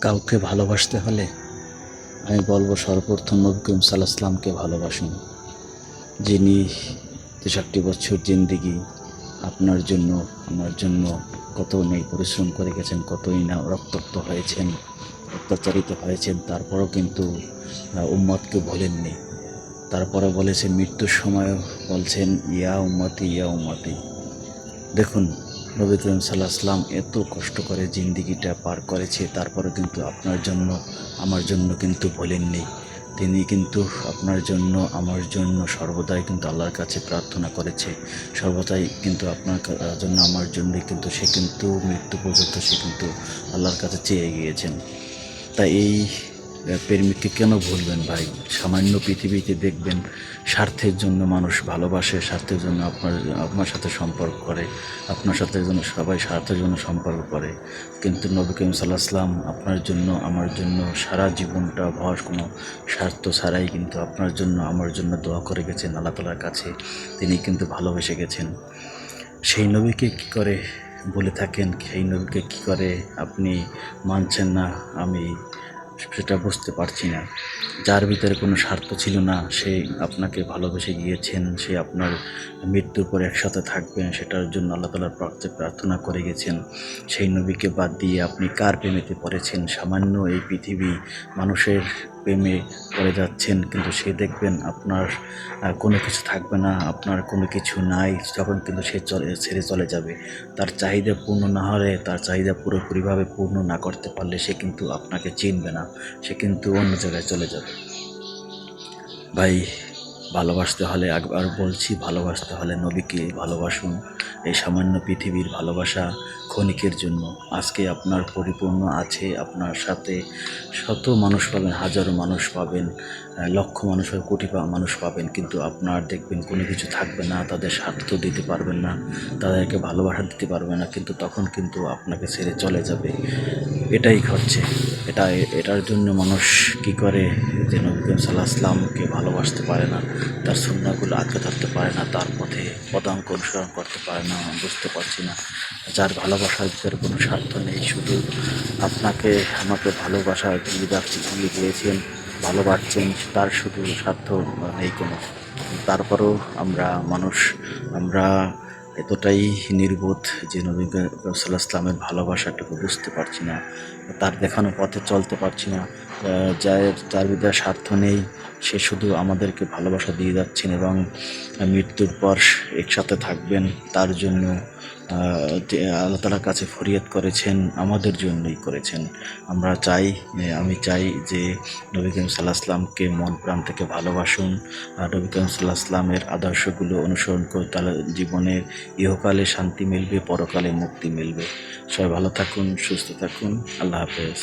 কাউকে ভালোবাসতে হলে আমি বলব সর্বপ্রথম নবী করিম ভালোবাসুন। যিনি তেষট্টি বছর জিন্দিগি, আপনার জন্য, আমার জন্য কত নেই, পরিশ্রম করে গেছেন, কতই না রক্তাক্ত হয়েছেন, অত্যাচারিত হয়েছেন, তারপরও কিন্তু উম্মতকে ভোলেননি। তারপরে বলেছেন, মৃত্যুর সময় বলছেন, ইয়া উম্মতি ইয়া উম্মতি। দেখুন নবী করিম সাল্লাহ আসলাম এত কষ্ট করে জিন্দিগিটা পার করেছে তারপরে কিন্তু আপনার জন্য, আমার জন্য কিন্তু ভোলেননি তিনি কিন্তু আপনার জন্য, আমার জন্য সর্বদাই কিন্তু আল্লাহর কাছে প্রার্থনা করেছে। সর্বদাই কিন্তু আপনার জন্য, আমার জন্য কিন্তু সে কিন্তু মৃত্যু পর্যন্ত সে কিন্তু আল্লাহর কাছে চেয়ে গিয়েছেন। তাই এই প্রেমিককে কেন ভুলবেন ভাই? সামান্য পৃথিবীতে দেখবেন স্বার্থের জন্য মানুষ ভালোবাসে, স্বার্থের জন্য আপনার আপনার সাথে সম্পর্ক করে, আপনার সাথে জন্য সবাই স্বার্থের জন্য সম্পর্ক করে। কিন্তু নবী করিম সাল্লাহ আসলাম আপনার জন্য, আমার জন্য সারা জীবনটা ভস কোনো স্বার্থ ছাড়াই কিন্তু আপনার জন্য, আমার জন্য দোয়া করে গেছেন আল্লাহ তালার কাছে। তিনি কিন্তু ভালোবেসে গেছেন। সেই নবীকে কি করে বলে থাকেন? সেই নবীকে কি করে আপনি মানছেন না? আমি সেটা বুঝতে পারছি না। যার ভিতরে কোনো স্বার্থ ছিল না, সে আপনাকে ভালোবেসে গিয়েছেন, সে আপনার মৃত্যুর পর একসাথে থাকবেন, সেটার জন্য আল্লাহ তালার প্রার্থে, প্রার্থনা করে গেছেন। সেই নবীকে বাদ দিয়ে আপনি কার প্রেমেতে পড়েছেন? সামান্য এই পৃথিবী মানুষের প্রেমে পড়ে যাচ্ছেন, কিন্তু সে দেখবেন আপনার কোনো কিছু থাকবে না, আপনার কোনো কিছু নাই, তখন কিন্তু সে চলে, ছেড়ে চলে যাবে। তার চাহিদা পূর্ণ না হলে, তার চাহিদা পুরোপুরিভাবে পূর্ণ না করতে পারলে সে কিন্তু আপনাকে চিনবে না, সে কিন্তু অন্য জায়গায় চলে যাবে। ভাই, ভালোবাসতে হলে একবার বলছি, ভালোবাসতে হলে নবীকে ভালোবাসুন। এই সামান্য পৃথিবীর ভালোবাসা ক্ষণিকের জন্য। আজকে আপনার পরিপূর্ণ আছে, আপনার সাথে শত মানুষ পাবেন, হাজারো মানুষ পাবেন লক্ষ মানুষ কোটি মানুষ পাবেন, কিন্তু আপনার দেখবেন কোনো কিছু থাকবে না, তাদের স্বার্থ দিতে পারবেন না, তাদেরকে ভালোবাসা দিতে পারবে না, কিন্তু তখন কিন্তু আপনাকে ছেড়ে চলে যাবে। এটাই ঘটছে। এটা, এটার জন্য মানুষ কি করে যে নবী করিম সাল্লাহ আসলামকে ভালোবাসতে পারে না? তার সুন্নাগুলো আঁকড়ে ধরতে পারে না, তার পথে পদাঙ্ক অনুসরণ করতে পারে না বুঝতে পারছি না। যার ভালোবাসার ভিতরে কোনো স্বার্থ নেই, শুধু আপনাকে, আমাকে ভালোবাসা দিয়ে যাচ্ছি দিয়ে গিয়েছেন, ভালোবাসছেন, তার শুধু স্বার্থ নেই কোনো। তারপরেও আমরা মানুষ, আমরা এতটাই নির্বোধ যে নবী সাল্লাহ ইসলামের ভালোবাসাটুকু বুঝতে পারছি না, তার দেখানো পথে চলতে পারছি না। যার যার ভিতরে স্বার্থ নেই, সে শুধু আমাদেরকে ভালোবাসা দিয়ে যাচ্ছেন এবং মৃত্যুর পর একসাথে থাকবেন। তার জন্য আল্লাহ তালার কাছে ফরিয়াদ করেছেন, আমাদের জন্যই করেছেন। আমরা চাই আমি চাই যে নবী করিম সাল্লাহ আসলামকে মন প্রাণ থেকে ভালোবাসুন। আর নবী করিম সাল্লাহ আসলামের আদর্শগুলো অনুসরণ করে তাহলে জীবনের ইহকালে শান্তি মিলবে, পরকালে মুক্তি মিলবে। সবাই ভালো থাকুন, সুস্থ থাকুন। আল্লাহ হাফেজ।